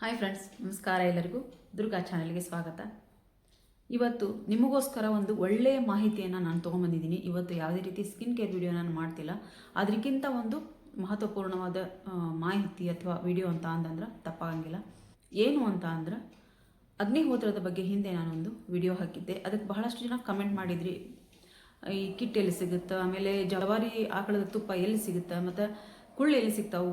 Hi friends ನಮಸ್ಕಾರ ಎಲ್ಲರಿಗೂ. ದುರ್ಗಾ ಚಾನಲ್ಗೆ ಸ್ವಾಗತ. ಇವತ್ತು ನಿಮಗೋಸ್ಕರ ಒಂದು ಒಳ್ಳೆಯ ಮಾಹಿತಿಯನ್ನು ನಾನು ತೊಗೊಂಬಂದಿದ್ದೀನಿ. ಇವತ್ತು ಯಾವುದೇ ರೀತಿ ಸ್ಕಿನ್ ಕೇರ್ ವಿಡಿಯೋ ನಾನು ಮಾಡ್ತಿಲ್ಲ. ಅದಕ್ಕಿಂತ ಒಂದು ಮಹತ್ವಪೂರ್ಣವಾದ ಮಾಹಿತಿ ಅಥವಾ ವಿಡಿಯೋ ಅಂತ ಅಂತಂದ್ರೆ ತಪ್ಪಾಗಂಗಿಲ್ಲ. ಏನು ಅಂತ ಅಂದ್ರೆ ಅಗ್ನಿಹೋತ್ರದ ಬಗ್ಗೆ ಹಿಂದೆ ನಾನೊಂದು ವಿಡಿಯೋ ಹಾಕಿದ್ದೆ. ಅದಕ್ಕೆ ಬಹಳಷ್ಟು ಜನ ಕಮೆಂಟ್ ಮಾಡಿದ್ರಿ. ಈ ಕಿಟ್ ಎಲ್ಲಿ ಸಿಗುತ್ತೆ, ಆಮೇಲೆ ಜವಾರಿ ಆಕಳದ ತುಪ್ಪ ಎಲ್ಲಿ ಸಿಗುತ್ತೆ, ಮತ್ತು ಕುಳ್ಳು ಎಲ್ಲಿ ಸಿಗ್ತಾವು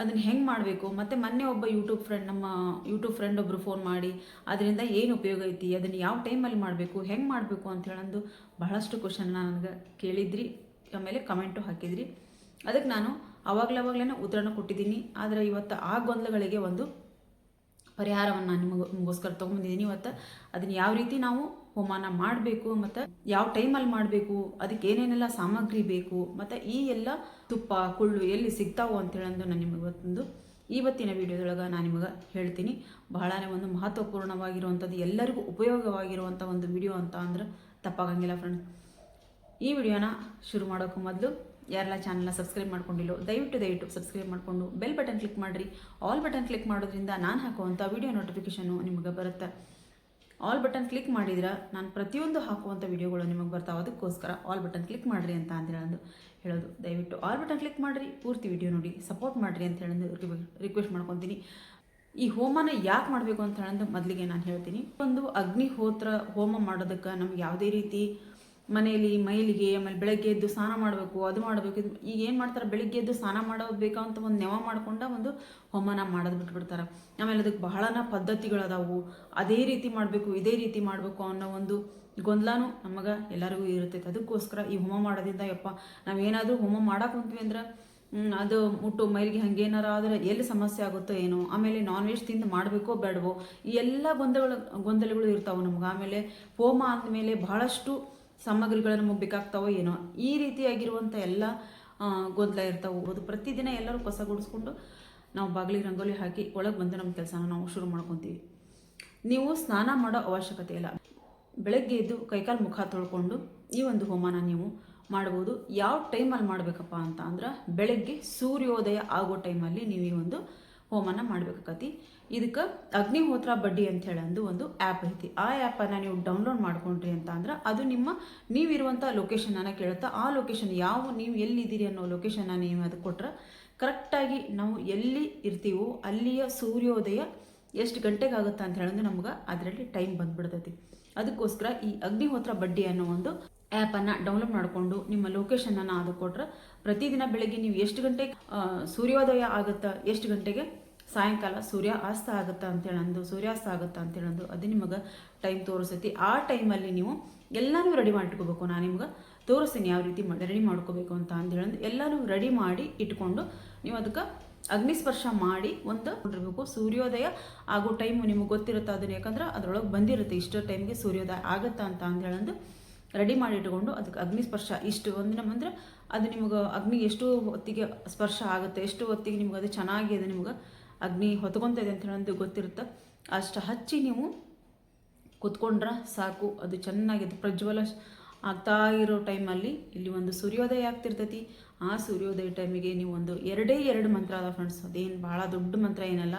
ಅದನ್ನು ಹೆಂಗೆ ಮಾಡಬೇಕು? ಮತ್ತು ಮೊನ್ನೆ ಒಬ್ಬ ಯೂಟ್ಯೂಬ್ ಫ್ರೆಂಡ್ ನಮ್ಮ ಯೂಟ್ಯೂಬ್ ಫ್ರೆಂಡ್ ಒಬ್ಬರು ಫೋನ್ ಮಾಡಿ, ಅದರಿಂದ ಏನು ಉಪಯೋಗ ಐತಿ? ಅದನ್ನು ಯಾವ ಟೈಮಲ್ಲಿ ಮಾಡಬೇಕು? ಹೆಂಗೆ ಮಾಡಬೇಕು? ಅಂತ ಹೇಳಂದು ಬಹಳಷ್ಟು ಕ್ವಶನ್ ನನಗೆ ಕೇಳಿದ್ರಿ. ಆಮೇಲೆ ಕಮೆಂಟು ಹಾಕಿದ್ರಿ. ಅದಕ್ಕೆ ನಾನು ಅವಾಗಲೇ ಅವಾಗಲೇ ಉತ್ತರನ ಕೊಟ್ಟಿದ್ದೀನಿ. ಆದರೆ ಇವತ್ತು ಆ ಗೊಂದಲಗಳಿಗೆ ಒಂದು ಪರಿಹಾರವನ್ನು ನಾನು ನಿಮಗೆ ನಿಮಗೋಸ್ಕರ ತೊಗೊಂಬಂದಿದ್ದೀನಿ ಇವತ್ತು. ಅದನ್ನ ಯಾವ ರೀತಿ ನಾವು ಹೋಮಾನ ಮಾಡಬೇಕು, ಮತ್ತು ಯಾವ ಟೈಮಲ್ಲಿ ಮಾಡಬೇಕು, ಅದಕ್ಕೆ ಏನೇನೆಲ್ಲ ಸಾಮಗ್ರಿ ಬೇಕು, ಮತ್ತು ಈ ಎಲ್ಲ ತುಪ್ಪ, ಕುಳ್ಳು ಎಲ್ಲಿ ಸಿಗ್ತಾವು ಅಂತೇಳಂದು ನಾನು ನಿಮಗೆ ಇವತ್ತೊಂದು ಇವತ್ತಿನ ವಿಡಿಯೋದೊಳಗೆ ನಾನು ನಿಮಗೆ ಹೇಳ್ತೀನಿ. ಬಹಳನೇ ಒಂದು ಮಹತ್ವಪೂರ್ಣವಾಗಿರುವಂಥದ್ದು, ಎಲ್ಲರಿಗೂ ಉಪಯೋಗವಾಗಿರುವಂಥ ಒಂದು ವಿಡಿಯೋ ಅಂತ ಅಂದ್ರೆ ತಪ್ಪಾಗಂಗಿಲ್ಲ ಫ್ರೆಂಡ್ಸ್ ಈ ವಿಡಿಯೋನ ಶುರು ಮಾಡೋಕ್ಕೂ ಮೊದಲು ಯಾರೆಲ್ಲ ಚಾನಲ್ನ ಸಬ್ಸ್ಕ್ರೈಬ್ ಮಾಡ್ಕೊಂಡಿಲ್ಲೋ, ದಯವಿಟ್ಟು ದಯವಿಟ್ಟು ಸಬ್ಸ್ಕ್ರೈಬ್ ಮಾಡಿಕೊಂಡು ಬೆಲ್ ಬಟನ್ ಕ್ಲಿಕ್ ಮಾಡಿರಿ. ಆಲ್ ಬಟನ್ ಕ್ಲಿಕ್ ಮಾಡೋದ್ರಿಂದ ನಾನು ಹಾಕುವಂಥ ವಿಡಿಯೋ ನೋಟಿಫಿಕೇಷನು ನಿಮಗೆ ಬರುತ್ತೆ. ಆಲ್ ಬಟನ್ ಕ್ಲಿಕ್ ಮಾಡಿದ್ರೆ ನಾನು ಪ್ರತಿಯೊಂದು ಹಾಕುವಂಥ ವಿಡಿಯೋಗಳು ನಿಮಗೆ ಬರ್ತಾವೆ, ಅದಕ್ಕೋಸ್ಕರ ಆಲ್ ಬಟನ್ ಕ್ಲಿಕ್ ಮಾಡಿರಿ ಅಂತ ಅಂತ ಹೇಳೋದು ಹೇಳೋದು. ದಯವಿಟ್ಟು ಆಲ್ ಬಟನ್ ಕ್ಲಿಕ್ ಮಾಡಿರಿ, ಪೂರ್ತಿ ವಿಡಿಯೋ ನೋಡಿ ಸಪೋರ್ಟ್ ಮಾಡಿರಿ ಅಂತ ಹೇಳೋದು ರಿಕ್ವೆಸ್ಟ್ ಮಾಡ್ಕೊತೀನಿ. ಈ ಹೋಮನ ಯಾಕೆ ಮಾಡಬೇಕು ಅಂತ ಹೇಳೋದು ಮೊದಲಿಗೆ ನಾನು ಹೇಳ್ತೀನಿ. ಒಂದು ಅಗ್ನಿಹೋತ್ರ ಹೋಮ ಮಾಡೋದಕ್ಕೆ ನಮ್ಗೆ ಯಾವುದೇ ರೀತಿ ಮನೆಯಲ್ಲಿ ಮೈಲಿಗೆ, ಆಮೇಲೆ ಬೆಳಗ್ಗೆ ಎದ್ದು ಸ್ನಾನ ಮಾಡಬೇಕು, ಅದು ಮಾಡಬೇಕು, ಇದು ಈಗ ಏನು ಮಾಡ್ತಾರೆ? ಬೆಳಗ್ಗೆ ಎದ್ದು ಸ್ನಾನ ಮಾಡೋದು ಅಂತ ಒಂದು ನೆವ ಮಾಡ್ಕೊಂಡ ಒಂದು ಹೋಮನ ಮಾಡೋದು ಬಿಟ್ಬಿಡ್ತಾರೆ. ಆಮೇಲೆ ಅದಕ್ಕೆ ಬಹಳನ ಪದ್ಧತಿಗಳದಾವು. ಅದೇ ರೀತಿ ಮಾಡಬೇಕು, ಇದೇ ರೀತಿ ಮಾಡಬೇಕು ಅನ್ನೋ ಒಂದು ಗೊಂದಲನೂ ನಮಗೆ ಎಲ್ಲರಿಗೂ ಇರ್ತೈತೆ ಅದಕ್ಕೋಸ್ಕರ ಈ ಹೋಮ ಮಾಡೋದ್ರಿಂದ ಯಪ್ಪ ನಾವೇನಾದರೂ ಹೋಮ ಮಾಡಕ್ಕೆ ಕುಂತೀವಿ ಅಂದ್ರೆ ಅದು ಮುಟ್ಟು ಮೈಲಿಗೆ ಹಂಗೇನಾರ ಆದರೆ ಎಲ್ಲಿ ಸಮಸ್ಯೆ ಆಗುತ್ತೋ ಏನೋ, ಆಮೇಲೆ ನಾನ್ ವೆಜ್ ತಿಂದು ಮಾಡಬೇಕೋ ಬೇಡವೋ, ಈ ಎಲ್ಲ ಗೊಂದಲಗಳು ಗೊಂದಲಗಳು ಇರ್ತಾವೆ ನಮ್ಗೆ. ಆಮೇಲೆ ಹೋಮ ಅಂದಮೇಲೆ ಬಹಳಷ್ಟು ಸಾಮಗ್ರಿಗಳು ನಮಗೆ ಏನೋ, ಈ ರೀತಿಯಾಗಿರುವಂಥ ಎಲ್ಲ ಗೊಂದಲ ಇರ್ತಾವೆ. ಅದು ಪ್ರತಿದಿನ ಎಲ್ಲರೂ ಕಸ ಗುಡಿಸ್ಕೊಂಡು ನಾವು ಬಾಗಿಲಿಗೆ ರಂಗೋಲಿ ಹಾಕಿ ಒಳಗೆ ಬಂದು ನಮ್ಮ ಕೆಲಸನ ನಾವು ಶುರು ಮಾಡ್ಕೊತೀವಿ. ನೀವು ಸ್ನಾನ ಮಾಡೋ ಅವಶ್ಯಕತೆ ಇಲ್ಲ. ಬೆಳಗ್ಗೆ ಎದ್ದು ಕೈಕಾಲು ಮುಖ ತೊಳ್ಕೊಂಡು ಈ ಒಂದು ಹೋಮನ ನೀವು ಮಾಡ್ಬೋದು ಯಾವ ಟೈಮಲ್ಲಿ ಮಾಡಬೇಕಪ್ಪ ಅಂತ ಅಂದ್ರೆ ಬೆಳಗ್ಗೆ ಸೂರ್ಯೋದಯ ಆಗೋ ಟೈಮಲ್ಲಿ ನೀವು ಈ ಒಂದು ಹೋಮನ ಮಾಡ್ಬೇಕಾಕತಿ. ಇದಕ್ಕೆ ಅಗ್ನಿಹೋತ್ರ ಬಡ್ಡಿ ಅಂತ ಹೇಳಂದು ಒಂದು ಆ್ಯಪ್ ಐತಿ. ಆ ಆ್ಯಪನ್ನು ನೀವು ಡೌನ್ಲೋಡ್ ಮಾಡ್ಕೊಂಡ್ರಿ ಅಂತ ಅಂದ್ರೆ ಅದು ನಿಮ್ಮ ನೀವಿರುವಂಥ ಲೊಕೇಶನನ್ನು ಕೇಳುತ್ತಾ, ಆ ಲೊಕೇಶನ್ ಯಾವ, ನೀವು ಎಲ್ಲಿದ್ದೀರಿ ಅನ್ನೋ ಲೊಕೇಶನ್ನ ನೀವು ಅದು ಕೊಟ್ರೆ ಕರೆಕ್ಟಾಗಿ ನಾವು ಎಲ್ಲಿ ಇರ್ತೀವೋ ಅಲ್ಲಿಯ ಸೂರ್ಯೋದಯ ಎಷ್ಟು ಗಂಟೆಗೆ ಆಗುತ್ತೆ ಅಂತ ಹೇಳಿದ್ರೆ ನಮ್ಗೆ ಅದರಲ್ಲಿ ಟೈಮ್ ಬಂದ್ಬಿಡ್ತೈತಿ. ಅದಕ್ಕೋಸ್ಕರ ಈ ಅಗ್ನಿಹೋತ್ರ ಬಡ್ಡಿ ಅನ್ನೋ ಒಂದು ಆ್ಯಪನ್ನು ಡೌನ್ಲೋಡ್ ಮಾಡಿಕೊಂಡು ನಿಮ್ಮ ಲೊಕೇಶನನ್ನು ಅದು ಕೊಟ್ರೆ ಪ್ರತಿದಿನ ಬೆಳಗ್ಗೆ ನೀವು ಎಷ್ಟು ಗಂಟೆಗೆ ಸೂರ್ಯೋದಯ ಆಗುತ್ತಾ, ಎಷ್ಟು ಗಂಟೆಗೆ ಸಾಯಂಕಾಲ ಸೂರ್ಯ ಅಸ್ತ ಆಗುತ್ತಾ ಅಂತೇಳಂದು, ಸೂರ್ಯಾಸ್ತ ಆಗುತ್ತಾ ಅಂತೇಳಂದು, ಅದು ನಿಮಗೆ ಟೈಮ್ ತೋರಿಸ್ತೈತಿ. ಆ ಟೈಮಲ್ಲಿ ನೀವು ಎಲ್ಲನೂ ರೆಡಿ ಮಾಡಿಟ್ಕೋಬೇಕು ನಾನು ನಿಮ್ಗೆ ತೋರಿಸ್ತೀನಿ ಯಾವ ರೀತಿ ರೆಡಿ ಮಾಡ್ಕೋಬೇಕು ಅಂತ ಅಂತೇಳಂದು ಎಲ್ಲನೂ ರೆಡಿ ಮಾಡಿ ಇಟ್ಕೊಂಡು ನೀವು ಅದಕ್ಕೆ ಅಗ್ನಿಸ್ಪರ್ಶ ಮಾಡಿ ಒಂದು ನೋಡಿರ್ಬೇಕು ಸೂರ್ಯೋದಯ ಆಗೋ ಟೈಮು ನಿಮಗೆ ಗೊತ್ತಿರುತ್ತೆ ಅದನ್ನು, ಯಾಕಂದ್ರೆ ಅದರೊಳಗೆ ಬಂದಿರುತ್ತೆ. ಇಷ್ಟು ಟೈಮ್ಗೆ ಸೂರ್ಯೋದಯ ಆಗುತ್ತಾ ಅಂತ ಅಂದೇಳಂದು ರೆಡಿ ಮಾಡಿ ಇಟ್ಕೊಂಡು ಅದಕ್ಕೆ ಅಗ್ನಿ ಸ್ಪರ್ಶ ಇಷ್ಟು ಒಂದು ನಮ್ಮಂದ್ರೆ ಅದು ನಿಮಗೆ ಅಗ್ನಿಗೆ ಎಷ್ಟು ಹೊತ್ತಿಗೆ ಸ್ಪರ್ಶ ಆಗುತ್ತೆ, ಎಷ್ಟು ಹೊತ್ತಿಗೆ ನಿಮ್ಗೆ ಅದು ಚೆನ್ನಾಗಿ ಅದು ನಿಮ್ಗೆ ಅಗ್ನಿ ಹೊತ್ಕೊತಾ ಇದೆ ಅಂತ ಹೇಳೋದು ಗೊತ್ತಿರುತ್ತೆ. ಅಷ್ಟು ಹಚ್ಚಿ ನೀವು ಕುತ್ಕೊಂಡ್ರೆ ಸಾಕು. ಅದು ಚೆನ್ನಾಗಿದೆ ಪ್ರಜ್ವಲ ಆಗ್ತಾ ಇರೋ ಟೈಮಲ್ಲಿ ಇಲ್ಲಿ ಒಂದು ಸೂರ್ಯೋದಯ ಆಗ್ತಿರ್ತೈತಿ. ಆ ಸೂರ್ಯೋದಯ ಟೈಮಿಗೆ ನೀವು ಒಂದು ಎರಡೇ ಎರಡು ಮಂತ್ರ ಅದ ಫ್ರೆಂಡ್ಸ್ ಅದೇನು ಭಾಳ ದೊಡ್ಡ ಮಂತ್ರ ಏನಲ್ಲ.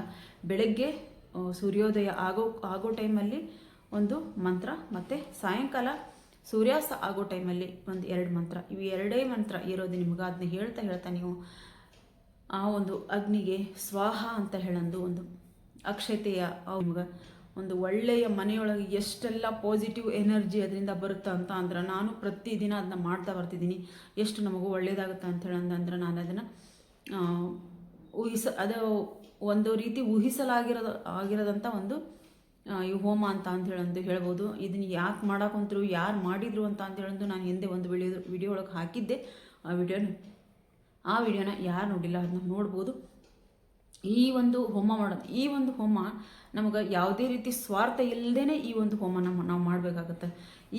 ಬೆಳಗ್ಗೆ ಸೂರ್ಯೋದಯ ಆಗೋ ಆಗೋ ಟೈಮಲ್ಲಿ ಒಂದು ಮಂತ್ರ ಮತ್ತು ಸಾಯಂಕಾಲ ಸೂರ್ಯಾಸ್ತ ಆಗೋ ಟೈಮಲ್ಲಿ ಒಂದು ಎರಡು ಮಂತ್ರ. ಇವು ಎರಡೇ ಮಂತ್ರ ಇರೋದು ನಿಮ್ಗೆ. ಅದನ್ನ ಹೇಳ್ತಾ ಹೇಳ್ತಾ ನೀವು ಆ ಒಂದು ಅಗ್ನಿಗೆ ಸ್ವಾಹ ಅಂತ ಹೇಳಂದು ಒಂದು ಅಕ್ಷತೆಯ ನಿಮ್ಗೆ ಒಂದು ಒಳ್ಳೆಯ ಮನೆಯೊಳಗೆ ಎಷ್ಟೆಲ್ಲ ಪಾಸಿಟಿವ್ ಎನರ್ಜಿ ಅದರಿಂದ ಬರುತ್ತೆ ಅಂತ ಅಂದ್ರೆ ನಾನು ಪ್ರತಿದಿನ ಅದನ್ನ ಮಾಡ್ತಾ ಬರ್ತಿದ್ದೀನಿ. ಎಷ್ಟು ನಮಗೂ ಒಳ್ಳೇದಾಗುತ್ತೆ ಅಂತ ಹೇಳಂದ್ರೆ ನಾನು ಅದನ್ನು ಊಹಿಸ, ಅದು ಒಂದು ರೀತಿ ಊಹಿಸಲಾಗಿರೋದು ಆಗಿರೋದಂಥ ಒಂದು ಈ ಹೋಮ ಅಂತ ಅಂತ ಹೇಳಂದು ಹೇಳ್ಬೋದು. ಇದನ್ನ ಯಾಕೆ ಮಾಡಾಕೊಂತರು, ಯಾರು ಮಾಡಿದ್ರು ಅಂತ ಅಂತ ಹೇಳಂದು ನಾನು ಹಿಂದೆ ಒಂದು ವಿಡಿಯೋ ವಿಡಿಯೋ ಒಳಗೆ ಹಾಕಿದ್ದೆ. ಆ ವಿಡಿಯೋನ ಆ ವಿಡಿಯೋನ ಯಾರು ನೋಡಿಲ್ಲ ಅದನ್ನ ನೋಡ್ಬೋದು. ಈ ಒಂದು ಹೋಮ ಮಾಡೋದು, ಈ ಒಂದು ಹೋಮ ನಮಗೆ ಯಾವುದೇ ರೀತಿ ಸ್ವಾರ್ಥ ಇಲ್ಲದೇ ಈ ಒಂದು ಹೋಮನ ನಾವು ಮಾಡಬೇಕಾಗತ್ತೆ.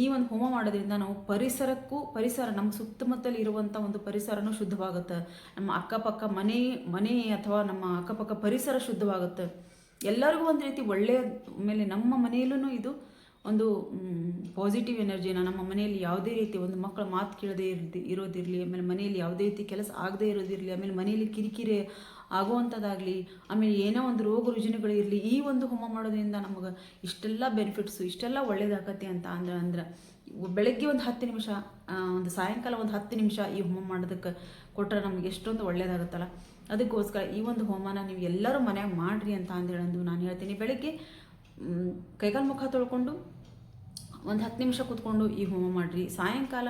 ಈ ಒಂದು ಹೋಮ ಮಾಡೋದ್ರಿಂದ ನಾವು ಪರಿಸರಕ್ಕೂ, ಪರಿಸರ ನಮ್ಮ ಸುತ್ತಮುತ್ತಲು ಇರುವಂಥ ಒಂದು ಪರಿಸರನೂ ಶುದ್ಧವಾಗುತ್ತೆ. ನಮ್ಮ ಅಕ್ಕಪಕ್ಕ ಮನೆ ಮನೆ ಅಥವಾ ನಮ್ಮ ಅಕ್ಕಪಕ್ಕ ಪರಿಸರ ಶುದ್ಧವಾಗುತ್ತೆ. ಎಲ್ಲರಿಗೂ ಒಂದು ರೀತಿ ಒಳ್ಳೆಯ ಮೇಲೆ ನಮ್ಮ ಮನೆಯಲ್ಲೂ ಇದು ಒಂದು ಪಾಸಿಟಿವ್ ಎನರ್ಜಿನ ನಮ್ಮ ಮನೆಯಲ್ಲಿ ಯಾವುದೇ ರೀತಿ ಒಂದು ಮಕ್ಕಳ ಮಾತು ಕೇಳದೇ ಇರದಿ, ಇರೋದಿರಲಿ, ಆಮೇಲೆ ಮನೆಯಲ್ಲಿ ಯಾವುದೇ ರೀತಿ ಕೆಲಸ ಆಗದೇ ಇರೋದಿರಲಿ, ಆಮೇಲೆ ಮನೆಯಲ್ಲಿ ಕಿರಿಕಿರಿ ಆಗುವಂಥದ್ದಾಗಲಿ, ಆಮೇಲೆ ಏನೋ ಒಂದು ರೋಗ ರುಜಿನಗಳಿರಲಿ ಈ ಒಂದು ಹೋಮ ಮಾಡೋದ್ರಿಂದ ನಮಗೆ ಇಷ್ಟೆಲ್ಲ ಬೆನಿಫಿಟ್ಸು ಇಷ್ಟೆಲ್ಲ ಒಳ್ಳೇದಾಗತ್ತೆ ಅಂತ ಅಂದ್ರೆ ಅಂದ್ರೆ ಬೆಳಗ್ಗೆ ಒಂದು ಹತ್ತು ನಿಮಿಷ ಒಂದು ಸಾಯಂಕಾಲ ಒಂದು ಹತ್ತು ನಿಮಿಷ ಈ ಹೋಮ ಮಾಡೋದಕ್ಕೆ ಕೊಟ್ಟರೆ ನಮಗೆ ಎಷ್ಟೊಂದು ಒಳ್ಳೇದಾಗುತ್ತಲ್ಲ. ಅದಕ್ಕೋಸ್ಕರ ಈ ಒಂದು ಹೋಮನ ನೀವು ಎಲ್ಲರೂ ಮನೆಯಾಗ ಮಾಡಿರಿ ಅಂತ ಅಂದೇಳಂದು ನಾನು ಹೇಳ್ತೀನಿ. ಬೆಳಗ್ಗೆ ಕೈಗಾಲ್ ಮುಖ ತೊಳ್ಕೊಂಡು ಒಂದು ಹತ್ತು ನಿಮಿಷ ಕೂತ್ಕೊಂಡು ಈ ಹೋಮ ಮಾಡಿರಿ. ಸಾಯಂಕಾಲ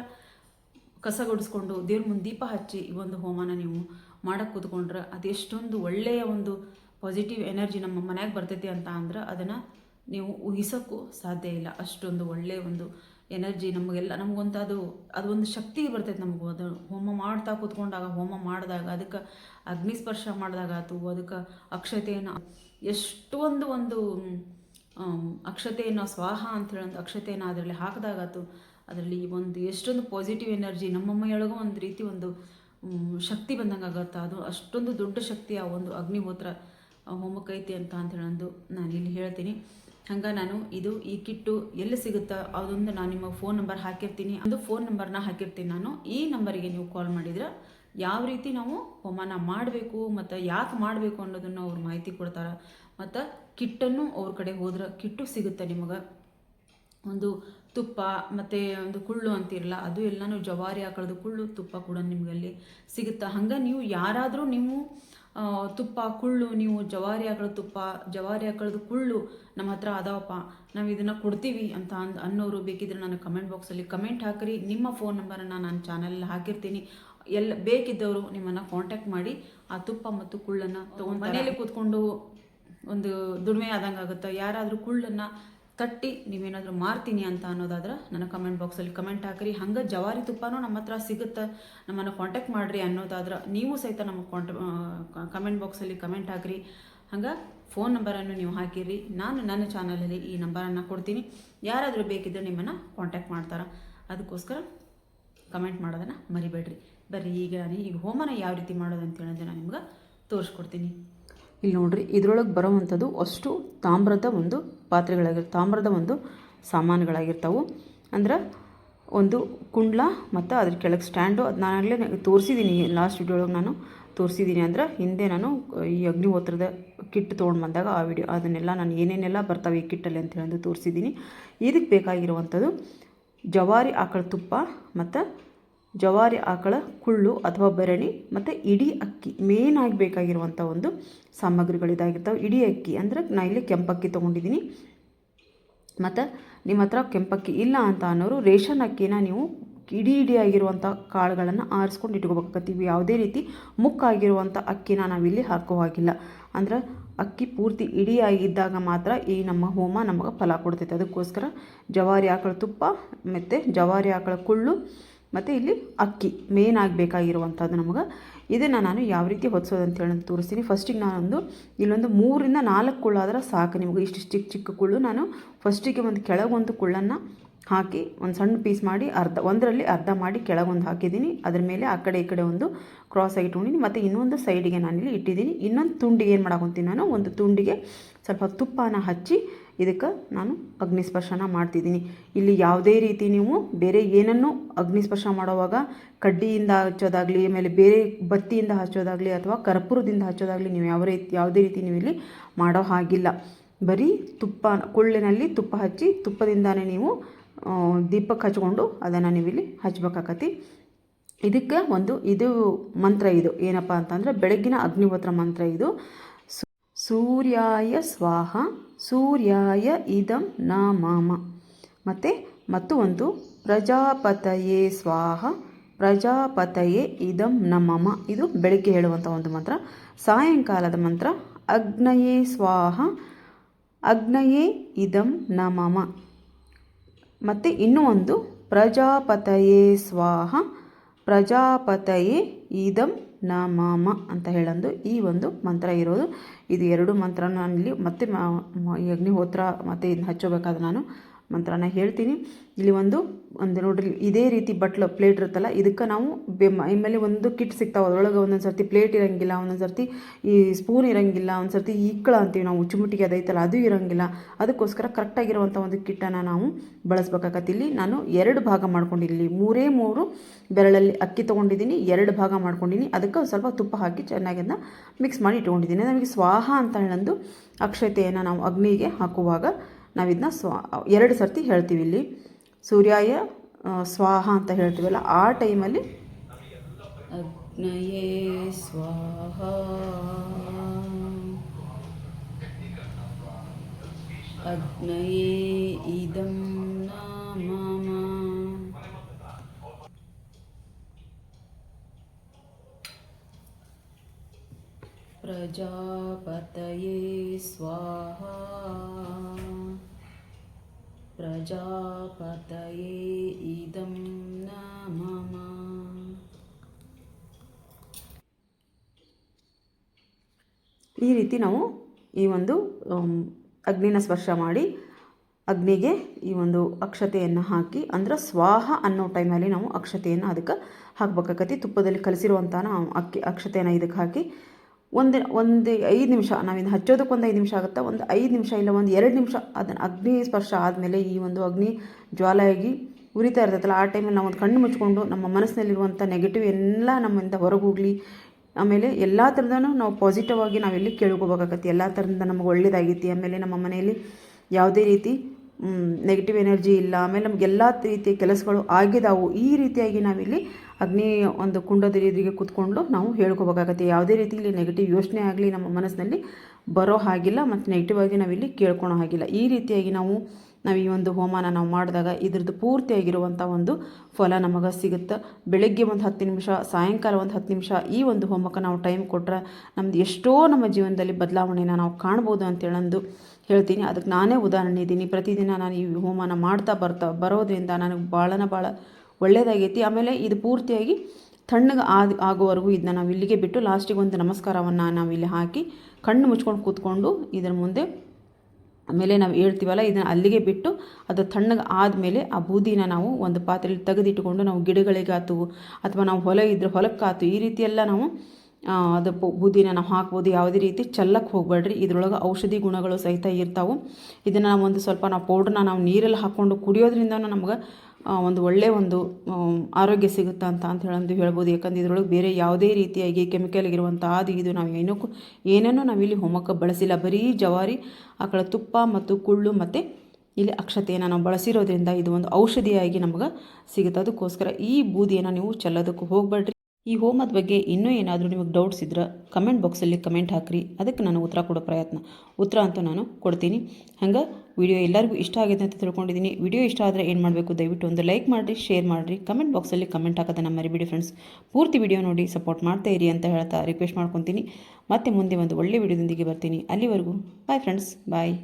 ಕಸ ಗುಡಿಸ್ಕೊಂಡು ದೇವ್ರ ಮುಂದೆ ದೀಪ ಹಚ್ಚಿ ಈ ಒಂದು ಹೋಮನ ನೀವು ಮಾಡಕ್ಕೆ ಕೂತ್ಕೊಂಡ್ರೆ ಅದೆಷ್ಟೊಂದು ಒಳ್ಳೆಯ ಒಂದು ಪಾಸಿಟಿವ್ ಎನರ್ಜಿ ನಮ್ಮ ಮನೆಯಾಗೆ ಬರ್ತೈತಿ ಅಂತ ಅಂದ್ರೆ ಅದನ್ನು ನೀವು ಊಹಿಸೋಕ್ಕೂ ಸಾಧ್ಯ ಇಲ್ಲ. ಅಷ್ಟೊಂದು ಒಳ್ಳೆಯ ಒಂದು ಎನರ್ಜಿ ನಮಗೆಲ್ಲ ನಮಗೊಂದು ಅದು ಅದೊಂದು ಶಕ್ತಿ ಬರ್ತೈತೆ ನಮಗೂ. ಅದು ಹೋಮ ಮಾಡ್ತಾ ಕೂತ್ಕೊಂಡಾಗ, ಹೋಮ ಮಾಡಿದಾಗ, ಅದಕ್ಕೆ ಅಗ್ನಿಸ್ಪರ್ಶ ಮಾಡಿದಾಗ ಅಥವಾ ಅದಕ್ಕೆ ಅಕ್ಷತೆಯನ್ನು ಎಷ್ಟೊಂದು ಒಂದು ಅಕ್ಷತೆಯನ್ನು ಸ್ವಾಹ ಅಂತ ಹೇಳೋದು ಅಕ್ಷತೆಯನ್ನು ಅದರಲ್ಲಿ ಹಾಕಿದಾಗಾತು ಅದರಲ್ಲಿ ಒಂದು ಎಷ್ಟೊಂದು ಪಾಸಿಟಿವ್ ಎನರ್ಜಿ ನಮ್ಮಮ್ಮೆಯೊಳಗೂ ಒಂದು ರೀತಿ ಒಂದು ಶಕ್ತಿ ಬಂದಂಗೆ ಆಗತ್ತೆ. ಅದು ಅಷ್ಟೊಂದು ದೊಡ್ಡ ಶಕ್ತಿ ಆ ಒಂದು ಅಗ್ನಿಹೋತ್ರ ಹೋಮಕ್ಕೈತಿ ಅಂತ ಅಂತ ಹೇಳೋದು ನಾನು ಇಲ್ಲಿ ಹೇಳ್ತೀನಿ. ಹಂಗೆ ನಾನು ಇದು ಈ ಕಿಟ್ಟು ಎಲ್ಲಿ ಸಿಗುತ್ತಾ ಅದೊಂದು ನಾನು ನಿಮ್ಮ ಫೋನ್ ನಂಬರ್ ಹಾಕಿರ್ತೀನಿ. ಅದು ಫೋನ್ ನಂಬರ್ನ ಹಾಕಿರ್ತೀನಿ ನಾನು. ಈ ನಂಬರಿಗೆ ನೀವು ಕಾಲ್ ಮಾಡಿದ್ರೆ ಯಾವ ರೀತಿ ನಾವು ಹೋಮನ ಮಾಡಬೇಕು, ಮತ್ತು ಯಾಕೆ ಮಾಡಬೇಕು ಅನ್ನೋದನ್ನು ಅವ್ರು ಮಾಹಿತಿ ಕೊಡ್ತಾರೆ. ಮತ್ತು ಕಿಟ್ಟನ್ನು ಅವ್ರ ಕಡೆ ಹೋದ್ರೆ ಕಿಟ್ಟು ಸಿಗುತ್ತೆ ನಿಮಗೆ? ಒಂದು ತುಪ್ಪ ಮತ್ತು ಒಂದು ಕುಳ್ಳು ಅಂತಿರಲ್ಲ ಅದು ಎಲ್ಲನೂ ಜವಾರಿ ಆಕಳದು ಕುಳ್ಳು ತುಪ್ಪ ಕೂಡ ನಿಮಗೆ ಅಲ್ಲಿ ಸಿಗುತ್ತೆ? ಹಂಗೆ ನೀವು ಯಾರಾದರೂ ನೀವು ತುಪ್ಪ ಕುಳ್ಳು ನೀವು ಜವಾರಿ ಆಕಳ ತುಪ್ಪ ಜವಾರಿ ಆಕಳದು ಕುಳ್ಳು ನಮ್ಮ ಹತ್ರ ಅದಾವಪ್ಪ ನಾವು ಇದನ್ನು ಕೊಡ್ತೀವಿ ಅಂತ ಅಂದ್ ಅನ್ನೋರು ಬೇಕಿದ್ರೆ ನಾನು ಕಮೆಂಟ್ ಬಾಕ್ಸಲ್ಲಿ ಕಮೆಂಟ್ ಹಾಕಿರಿ. ನಿಮ್ಮ ಫೋನ್ ನಂಬರನ್ನು ನಾನು ಚಾನಲಲ್ಲಿ ಹಾಕಿರ್ತೀನಿ. ಎಲ್ಲ ಬೇಕಿದ್ದವರು ನಿಮ್ಮನ್ನು ಕಾಂಟ್ಯಾಕ್ಟ್ ಮಾಡಿ ಆ ತುಪ್ಪ ಮತ್ತು ಕುಳ್ಳನ್ನು ತೊಗೊಂಡು ಮನೆಯಲ್ಲಿ ಕೂತ್ಕೊಂಡು ಒಂದು ದುಡಿಮೆ ಆದಂಗೆ ಆಗುತ್ತೆ, ಯಾರಾದರೂ ಕುಳ್ಳನ್ನು ತಟ್ಟಿ ನೀವೇನಾದರೂ ಮಾರ್ತೀನಿ ಅಂತ ಅನ್ನೋದಾದ್ರೆ ನನ್ನ ಕಮೆಂಟ್ ಬಾಕ್ಸಲ್ಲಿ ಕಮೆಂಟ್ ಹಾಕಿರಿ. ಹಂಗೆ ಜವಾರಿ ತುಪ್ಪನೂ ನಮ್ಮ ಹತ್ರ ಸಿಗುತ್ತೆ. ನಮ್ಮನ್ನು ಕಾಂಟ್ಯಾಕ್ಟ್ ಮಾಡಿರಿ ಅನ್ನೋದಾದ್ರೆ ನೀವು ಸಹಿತ ನಮ್ಮ ಕಾಂಟ್ ಕಮೆಂಟ್ ಬಾಕ್ಸಲ್ಲಿ ಕಮೆಂಟ್ ಹಾಕಿರಿ. ಹಂಗೆ ಫೋನ್ ನಂಬರನ್ನು ನೀವು ಹಾಕಿರಿ. ನಾನು ನನ್ನ ಚಾನಲಲ್ಲಿ ಈ ನಂಬರನ್ನು ಕೊಡ್ತೀನಿ. ಯಾರಾದರೂ ಬೇಕಿದ್ದರೆ ನಿಮ್ಮನ್ನು ಕಾಂಟ್ಯಾಕ್ಟ್ ಮಾಡ್ತಾರೆ. ಅದಕ್ಕೋಸ್ಕರ ಕಮೆಂಟ್ ಮಾಡೋದನ್ನು ಮರಿಬೇಡ್ರಿ. ಬರ್ರಿ, ಈಗ ನಾನು ಈಗ ಹೋಮನ ಯಾವ ರೀತಿ ಮಾಡೋದು ಅಂತ ನಾನು ನಿಮ್ಗೆ ತೋರಿಸ್ಕೊಡ್ತೀನಿ. ಇಲ್ಲಿ ನೋಡ್ರಿ, ಇದ್ರೊಳಗೆ ಬರೋವಂಥದ್ದು ಅಷ್ಟು ತಾಮ್ರದ ಒಂದು ಪಾತ್ರೆಗಳಾಗಿರ್, ತಾಮ್ರದ ಒಂದು ಸಾಮಾನುಗಳಾಗಿರ್ತಾವೆ. ಅಂದ್ರೆ ಒಂದು ಕುಂಡ್ಲ ಮತ್ತು ಅದ್ರ ಕೆಳಗೆ ಸ್ಟ್ಯಾಂಡು ಅದು ನಾನಾಗಲೇ ತೋರಿಸಿದ್ದೀನಿ ಲಾಸ್ಟ್ ವಿಡಿಯೋ ನಾನು ತೋರಿಸಿದ್ದೀನಿ ಅಂದ್ರೆ ಹಿಂದೆ ನಾನು ಈ ಅಗ್ನಿಹೋತ್ರದ ಕಿಟ್ ತೊಗೊಂಡು ಬಂದಾಗ ಆ ವಿಡಿಯೋ, ಅದನ್ನೆಲ್ಲ ನಾನು ಏನೇನೆಲ್ಲ ಬರ್ತಾವೆ ಈ ಕಿಟ್ಟಲ್ಲಿ ಅಂತೇಳಿ ತೋರಿಸಿದ್ದೀನಿ ಇದಕ್ಕೆ ಬೇಕಾಗಿರುವಂಥದ್ದು ಜವಾರಿ ಆಕಳ ತುಪ್ಪ ಮತ್ತು ಜವಾರಿ ಆಕಳ, ಕುಳ್ಳು ಅಥವಾ ಬೆರಣಿ ಮತ್ತು ಇಡೀ ಅಕ್ಕಿ ಮೇನ್ ಆಗಿ ಬೇಕಾಗಿರುವಂಥ ಒಂದು ಸಾಮಗ್ರಿಗಳಿದಾಗಿರ್ತಾವೆ. ಇಡೀ ಅಕ್ಕಿ ಅಂದರೆ ನಾ ಇಲ್ಲಿ ಕೆಂಪಕ್ಕಿ ತೊಗೊಂಡಿದ್ದೀನಿ ಮತ್ತು ನಿಮ್ಮ ಹತ್ರ ಕೆಂಪಕ್ಕಿ ಇಲ್ಲ ಅಂತ ಅನ್ನೋರು ರೇಷನ್ ಅಕ್ಕಿನ ನೀವು ಇಡೀ ಇಡಿಯಾಗಿರುವಂಥ ಕಾಳುಗಳನ್ನು ಆರಿಸ್ಕೊಂಡು ಇಟ್ಕೋಬೇಕಾಗತ್ತೀವಿ ಯಾವುದೇ ರೀತಿ ಮುಕ್ಕಾಗಿರುವಂಥ ಅಕ್ಕಿನ ನಾವಿಲ್ಲಿ ಹಾಕೋ ಹಾಗಿಲ್ಲ. ಅಂದ್ರೆ ಅಕ್ಕಿ ಪೂರ್ತಿ ಇಡಿಯಾಗಿದ್ದಾಗ ಮಾತ್ರ ಈ ನಮ್ಮ ಹೋಮ ನಮಗೆ ಫಲ ಕೊಡ್ತೈತೆ. ಅದಕ್ಕೋಸ್ಕರ ಜವಾರಿ ಆಕಳ ತುಪ್ಪ, ಮತ್ತು ಜವಾರಿ ಆಕಳ ಕುಳ್ಳು ಮತ್ತು ಇಲ್ಲಿ ಅಕ್ಕಿ ಮೇನ್ ಆಗಬೇಕಾಗಿರುವಂಥದ್ದು ನಮಗೆ. ಇದನ್ನು ನಾನು ಯಾವ ರೀತಿ ಹೊತ್ಸೋದು ಅಂತ ಹೇಳಿ ತೋರಿಸ್ತೀನಿ ಫಸ್ಟಿಗೆ ನಾನೊಂದು, ಇಲ್ಲೊಂದು ಮೂರಿಂದ ನಾಲ್ಕು ಕುಳ್ಳಾದ್ರೆ ಸಾಕು ನಿಮಗೆ. ಇಷ್ಟು ಚಿಕ್ಕ ಚಿಕ್ಕ ಕುಳ್ಳು ನಾನು ಫಸ್ಟಿಗೆ ಒಂದು ಕೆಳಗೊಂದು ಕುಳ್ಳನ್ನು ಹಾಕಿ ಒಂದು ಸಣ್ಣ ಪೀಸ್ ಮಾಡಿ ಅರ್ಧ, ಒಂದರಲ್ಲಿ ಅರ್ಧ ಮಾಡಿ ಕೆಳಗೊಂದು ಹಾಕಿದ್ದೀನಿ. ಅದ್ರ ಮೇಲೆ ಆ ಕಡೆ ಈ ಕಡೆ ಒಂದು ಕ್ರಾಸ್ ಆಗಿ ಇಟ್ಕೊಂಡಿನಿ ಮತ್ತು ಇನ್ನೊಂದು ಸೈಡಿಗೆ ನಾನಿಲ್ಲಿ ಇಟ್ಟಿದ್ದೀನಿ. ಇನ್ನೊಂದು ತುಂಡಿಗೆ ಏನು ಮಾಡಾಕೊಂತೀನಿ ನಾನು? ಒಂದು ತುಂಡಿಗೆ ಸ್ವಲ್ಪ ತುಪ್ಪನ ಹಚ್ಚಿ ಇದಕ್ಕೆ ನಾನು ಅಗ್ನಿಸ್ಪರ್ಶನ ಮಾಡ್ತಿದ್ದೀನಿ. ಇಲ್ಲಿ ಯಾವುದೇ ರೀತಿ ನೀವು ಬೇರೆ ಏನನ್ನು ಅಗ್ನಿಸ್ಪರ್ಶ ಮಾಡುವಾಗ, ಕಡ್ಡಿಯಿಂದ ಹಚ್ಚೋದಾಗಲಿ, ಆಮೇಲೆ ಬೇರೆ ಬತ್ತಿಯಿಂದ ಹಚ್ಚೋದಾಗಲಿ ಅಥವಾ ಕರ್ಪೂರದಿಂದ ಹಚ್ಚೋದಾಗಲಿ ನೀವು ಯಾವ ರೀತಿ, ಯಾವುದೇ ರೀತಿ ನೀವು ಇಲ್ಲಿ ಮಾಡೋ ಹಾಗಿಲ್ಲ. ಬರೀ ತುಪ್ಪ, ಕುಳ್ಳಿನಲ್ಲಿ ತುಪ್ಪ ಹಚ್ಚಿ, ತುಪ್ಪದಿಂದಾನೇ ನೀವು ದೀಪಕ್ಕೆ ಹಚ್ಕೊಂಡು ಅದನ್ನು ನೀವಿಲ್ಲಿ ಹಚ್ಬೇಕಾಕತಿ. ಇದಕ್ಕೆ ಒಂದು, ಇದು ಮಂತ್ರ ಇದು. ಏನಪ್ಪ ಅಂತಂದರೆ, ಬೆಳಗ್ಗಿನ ಅಗ್ನಿಹೋತ್ರ ಮಂತ್ರ ಇದು. ಸೂರ್ಯಾಯ ಸ್ವಾಹ, ಸೂರ್ಯಾಯ ಇದಂ ನಾ ಮಾಮ ಮತ್ತು ಮತ್ತು ಒಂದು ಪ್ರಜಾಪತಯೇ ಸ್ವಾಹ, ಪ್ರಜಾಪತಯೇ ಇದಂ ನಮಮ. ಇದು ಬೆಳಗ್ಗೆ ಹೇಳುವಂಥ ಒಂದು ಮಂತ್ರ. ಸಾಯಂಕಾಲದ ಮಂತ್ರ, ಅಗ್ನಯೇ ಸ್ವಾಹ, ಅಗ್ನಯೇ ಇದಂ ನಮಮ. ಮಮ ಮತ್ತು ಇನ್ನೂ ಒಂದು ಪ್ರಜಾಪತಯೇ ಸ್ವಾಹ, ಪ್ರಜಾಪತಯೇ ಇದಂ ನ ಮಾಮ ಅಂತ ಹೇಳಂದು ಈ ಒಂದು ಮಂತ್ರ ಇರೋದು. ಇದು ಎರಡು ಮಂತ್ರ ಇಲ್ಲಿ ಮತ್ತೆ ಅಗ್ನಿಹೋತ್ರ ಮತ್ತು ಇದನ್ನ ಹಚ್ಚಬೇಕಾದ್ರೆ ನಾನು ಮಂತ್ರನ ಹೇಳ್ತೀನಿ. ಇಲ್ಲಿ ಒಂದು ಒಂದು ನೋಡ್ರಿ, ಇದೇ ರೀತಿ ಬಟ್ಲು ಪ್ಲೇಟ್ ಇರುತ್ತಲ್ಲ, ಇದಕ್ಕೆ ನಾವು ಬೆ ಆಮೇಲೆ ಒಂದು ಕಿಟ್ ಸಿಗ್ತಾವೆ. ಅದರೊಳಗೆ ಒಂದೊಂದು ಸರ್ತಿ ಪ್ಲೇಟ್ ಇರಂಗಿಲ್ಲ, ಒಂದೊಂದು ಸರ್ತಿ ಈ ಸ್ಪೂನ್ ಇರಂಗಿಲ್ಲ ಒಂದು ಸರ್ತಿ ಇಕ್ಕಳ ಅಂತೀವಿ ನಾವು ಚುಮುಟಿಗೆ ಅದೈತಲ್ಲ ಅದು ಇರಂಗಿಲ್ಲ. ಅದಕ್ಕೋಸ್ಕರ ಕರೆಕ್ಟಾಗಿರುವಂಥ ಒಂದು ಕಿಟ್ಟನ್ನು ನಾವು ಬಳಸ್ಬೇಕಾಗತ್ತೆ. ಇಲ್ಲಿ ನಾನು ಎರಡು ಭಾಗ ಮಾಡ್ಕೊಂಡಿಲ್ಲಿ ಮೂರೇ ಮೂರು ಬೆರಳಲ್ಲಿ ಅಕ್ಕಿ ತೊಗೊಂಡಿದ್ದೀನಿ, ಎರಡು ಭಾಗ ಮಾಡ್ಕೊಂಡಿನಿ ಅದಕ್ಕೆ ಸ್ವಲ್ಪ ತುಪ್ಪ ಹಾಕಿ ಚೆನ್ನಾಗಿ ಅದನ್ನ ಮಿಕ್ಸ್ ಮಾಡಿ ಇಟ್ಕೊಂಡಿದ್ದೀನಿ. ನಮಗೆ ಸ್ವಾಹ ಅಂತ ಹೇಳಂದು ಅಕ್ಷತೆಯನ್ನು ನಾವು ಅಗ್ನಿಗೆ ಹಾಕುವಾಗ ನಾವಿದನ್ನ ಸ್ವ, ಎರಡು ಸರ್ತಿ ಹೇಳ್ತೀವಿ ಇಲ್ಲಿ. ಸೂರ್ಯಾಯ ಸ್ವಾಹ ಅಂತ ಹೇಳ್ತೀವಲ್ಲ, ಆ ಟೈಮಲ್ಲಿ ಅಗ್ನಯೇ ಸ್ವಾಹ. ಅಗ್ನಯೇ ಇದಂ ಈ ರೀತಿ ನಾವು ಈ ಒಂದು ಅಗ್ನಿನ ಸ್ಪರ್ಶ ಮಾಡಿ ಅಗ್ನಿಗೆ ಈ ಒಂದು ಅಕ್ಷತೆಯನ್ನು ಹಾಕಿ, ಅಂದ್ರೆ ಸ್ವಾಹ ಅನ್ನೋ ಟೈಮಲ್ಲಿ ನಾವು ಅಕ್ಷತೆಯನ್ನು ಅದಕ್ಕೆ ಹಾಕ್ಬೇಕಾಕತಿ. ತುಪ್ಪದಲ್ಲಿ ಕಲಸಿರುವಂಥ ಅಕ್ಕಿ, ಅಕ್ಷತೆಯನ್ನು ಇದಕ್ಕೆ ಹಾಕಿ ಒಂದು ಒಂದು ಐದು ನಿಮಿಷ ನಾವಿನ್ನು ಹಚ್ಚೋದಕ್ಕೆ ಒಂದು ಐದು ನಿಮಿಷ ಆಗುತ್ತೆ? ಒಂದು ಐದು ನಿಮಿಷ ಇಲ್ಲ, ಒಂದು ಎರಡು ನಿಮಿಷ ಅದನ್ನು ಅಗ್ನಿ ಸ್ಪರ್ಶ ಆದಮೇಲೆ ಈ ಒಂದು ಅಗ್ನಿ ಜ್ವಾಲೆಯಾಗಿ ಉರಿತಾ ಇರ್ತೈತಲ್ಲ, ಆ ಟೈಮಲ್ಲಿ ನಾವು ಒಂದು ಕಣ್ಣು ಮುಚ್ಕೊಂಡು ನಮ್ಮ ಮನಸ್ಸಿನಲ್ಲಿರುವಂಥ ನೆಗೆಟಿವ್ ಎಲ್ಲ ನಮ್ಮಿಂದ ಹೊರಗೆ ಹೋಗಲಿ ಆಮೇಲೆ ಎಲ್ಲ ಥರದೂ ನಾವು ಪಾಸಿಟಿವ್ ಆಗಿ ನಾವೆಲ್ಲಿ ಕೇಳ್ಕೊಬೇಕಾಗತ್ತೆ? ಎಲ್ಲ ಥರದಿಂದ ನಮಗೆ ಒಳ್ಳೇದಾಗೈತಿ. ಆಮೇಲೆ ನಮ್ಮ ಮನೆಯಲ್ಲಿ ಯಾವುದೇ ರೀತಿ ನೆಗೆಟಿವ್ ಎನರ್ಜಿ ಇಲ್ಲ. ಆಮೇಲೆ ನಮ್ಗೆ ಎಲ್ಲ ರೀತಿಯ ಕೆಲಸಗಳು ಆಗಿದಾವು. ಈ ರೀತಿಯಾಗಿ ನಾವಿಲ್ಲಿ ಅಗ್ನಿ ಒಂದು ಕುಂಡದ ಎದುರಿಗೆ ಕೂತ್ಕೊಂಡು ನಾವು ಹೇಳ್ಕೊಬೇಕಾಗತ್ತೆ. ಯಾವುದೇ ರೀತಿ ಇಲ್ಲಿ ನೆಗೆಟಿವ್ ಯೋಚನೆ ಆಗಲಿ ನಮ್ಮ ಮನಸ್ಸಿನಲ್ಲಿ ಬರೋ ಹಾಗಿಲ್ಲ. ಮತ್ತು ನೆಗೆಟಿವ್ ಆಗಿ ನಾವಿಲ್ಲಿ ಕೇಳ್ಕೊಳೋ ಹಾಗಿಲ್ಲ. ಈ ರೀತಿಯಾಗಿ ನಾವು ನಾವು ಈ ಒಂದು ಹೋಮನ ನಾವು ಮಾಡಿದಾಗ ಇದ್ರದ್ದು ಪೂರ್ತಿಯಾಗಿರುವಂಥ ಒಂದು ಫಲ ನಮಗೆ ಸಿಗುತ್ತೆ. ಬೆಳಗ್ಗೆ ಒಂದು ಹತ್ತು ನಿಮಿಷ, ಸಾಯಂಕಾಲ ಒಂದು ಹತ್ತು ನಿಮಿಷ ಈ ಒಂದು ಹೋಮಕ್ಕೆ ನಾವು ಟೈಮ್ ಕೊಟ್ಟರೆ ನಮ್ದು ಎಷ್ಟೋ ನಮ್ಮ ಜೀವನದಲ್ಲಿ ಬದಲಾವಣೆನ ನಾವು ಕಾಣ್ಬೋದು ಅಂತೇಳಂದು ಹೇಳ್ತೀನಿ. ಅದಕ್ಕೆ ನಾನೇ ಉದಾಹರಣೆ ಇದ್ದೀನಿ. ಪ್ರತಿದಿನ ನಾನು ಈ ಹೋಮನ ಮಾಡ್ತಾ ಬರ್ತಾ ಬರೋದ್ರಿಂದ ನನಗೆ ಭಾಳನ ಭಾಳ ಒಳ್ಳೆಯದಾಗೈತಿ ಆಮೇಲೆ ಇದು ಪೂರ್ತಿಯಾಗಿ ತಣ್ಣಗೆ ಆದ ಆಗೋವರೆಗೂ ಇದನ್ನ ನಾವು ಇಲ್ಲಿಗೆ ಬಿಟ್ಟು ಲಾಸ್ಟಿಗೆ ಒಂದು ನಮಸ್ಕಾರವನ್ನು ನಾವು ಇಲ್ಲಿ ಹಾಕಿ ಕಣ್ಣು ಮುಚ್ಕೊಂಡು ಕೂತ್ಕೊಂಡು ಇದರ ಮುಂದೆ ಆಮೇಲೆ ನಾವು ಹೇಳ್ತೀವಲ್ಲ, ಇದನ್ನು ಅಲ್ಲಿಗೆ ಬಿಟ್ಟು ಅದು ತಣ್ಣಗೆ ಆದಮೇಲೆ ಆ ಬೂದಿನ ನಾವು ಒಂದು ಪಾತ್ರೆಯಲ್ಲಿ ತೆಗೆದಿಟ್ಟುಕೊಂಡು ನಾವು ಗಿಡಗಳಿಗಾತು ಅಥವಾ ನಾವು ಹೊಲ ಇದ್ರೆ ಹೊಲಕ್ಕಾತು ಈ ರೀತಿಯೆಲ್ಲ ನಾವು ಅದು ಬೂದಿನ ನಾವು ಹಾಕ್ಬೋದು. ಯಾವುದೇ ರೀತಿ ಚೆಲ್ಲಕ್ಕೆ ಹೋಗಬೇಡ್ರಿ. ಇದರೊಳಗೆ ಔಷಧಿ ಗುಣಗಳು ಸಹಿತ ಇರ್ತಾವೆ. ಇದನ್ನು ನಾವು ಒಂದು ಸ್ವಲ್ಪ ನಾವು ಪೌಡ್ರನ್ನ ನಾವು ನೀರಲ್ಲಿ ಹಾಕ್ಕೊಂಡು ಕುಡಿಯೋದ್ರಿಂದ ನಮ್ಗೆ ಒಂದು ಒಳ್ಳೆಯ ಒಂದು ಆರೋಗ್ಯ ಸಿಗುತ್ತೆ ಅಂತ ಅಂತ ಹೇಳಂದು ಹೇಳ್ಬೋದು. ಯಾಕಂದ್ರೆ ಇದರೊಳಗೆ ಬೇರೆ ಯಾವುದೇ ರೀತಿಯಾಗಿ ಕೆಮಿಕಲ್ ಇರುವಂಥ ಅದು ಇದು ನಾವು ಏನಕ್ಕೂ ಏನೇನೋ ನಾವಿಲ್ಲಿ ಹೋಮಕ್ಕೆ ಬಳಸಿಲ್ಲ. ಬರೀ ಜವಾರಿ ಆಕಳ ತುಪ್ಪ ಮತ್ತು ಕುಳ್ಳು ಮತ್ತು ಇಲ್ಲಿ ಅಕ್ಷತೆಯನ್ನು ನಾವು ಬಳಸಿರೋದ್ರಿಂದ ಇದು ಒಂದು ಔಷಧಿಯಾಗಿ ನಮ್ಗೆ ಸಿಗುತ್ತೆ. ಅದಕ್ಕೋಸ್ಕರ ಈ ಬೂದಿಯನ್ನು ನೀವು ಚೆಲ್ಲೋದಕ್ಕೆ ಹೋಗಬೇಡ್ರಿ. ಈ ಹೋಮದ ಬಗ್ಗೆ ಇನ್ನೂ ಏನಾದರೂ ನಿಮಗೆ ಡೌಟ್ಸ್ ಇದ್ದರೆ ಕಮೆಂಟ್ ಬಾಕ್ಸಲ್ಲಿ ಕಮೆಂಟ್ ಹಾಕ್ರಿ. ಅದಕ್ಕೆ ನಾನು ಉತ್ತರ ಕೊಡೋ ಪ್ರಯತ್ನ. ಉತ್ತರ ಅಂತೂ ನಾನು ಕೊಡ್ತೀನಿ. ಹಂಗೆ ವಿಡಿಯೋ ಎಲ್ಲರಿಗೂ ಇಷ್ಟ ಆಗಿದೆ ಅಂತ ತಿಳ್ಕೊಂಡಿದ್ದೀನಿ. ವಿಡಿಯೋ ಇಷ್ಟ ಆದರೆ ಏನು ಮಾಡಬೇಕು? ದಯವಿಟ್ಟು ಒಂದು ಲೈಕ್ ಮಾಡಿರಿ ಶೇರ್ ಮಾಡಿರಿ. ಕಮೆಂಟ್ ಬಾಕ್ಸಲ್ಲಿ ಕಮೆಂಟ್ ಹಾಕೋದನ್ನು ಮರಿಬೇಡಿ ಫ್ರೆಂಡ್ಸ್ ಪೂರ್ತಿ ವಿಡಿಯೋ ನೋಡಿ ಸಪೋರ್ಟ್ ಮಾಡ್ತಾ ಇರಿ ಅಂತ ಹೇಳ್ತಾ ರಿಕ್ವೆಸ್ಟ್ ಮಾಡ್ಕೊತೀನಿ. ಮತ್ತೆ ಮುಂದೆ ಒಂದು ಒಳ್ಳೆ ವಿಡಿಯೋದೊಂದಿಗೆ ಬರ್ತೀನಿ. ಅಲ್ಲಿವರೆಗೂ ಬಾಯ್ ಫ್ರೆಂಡ್ಸ್ ಬಾಯ್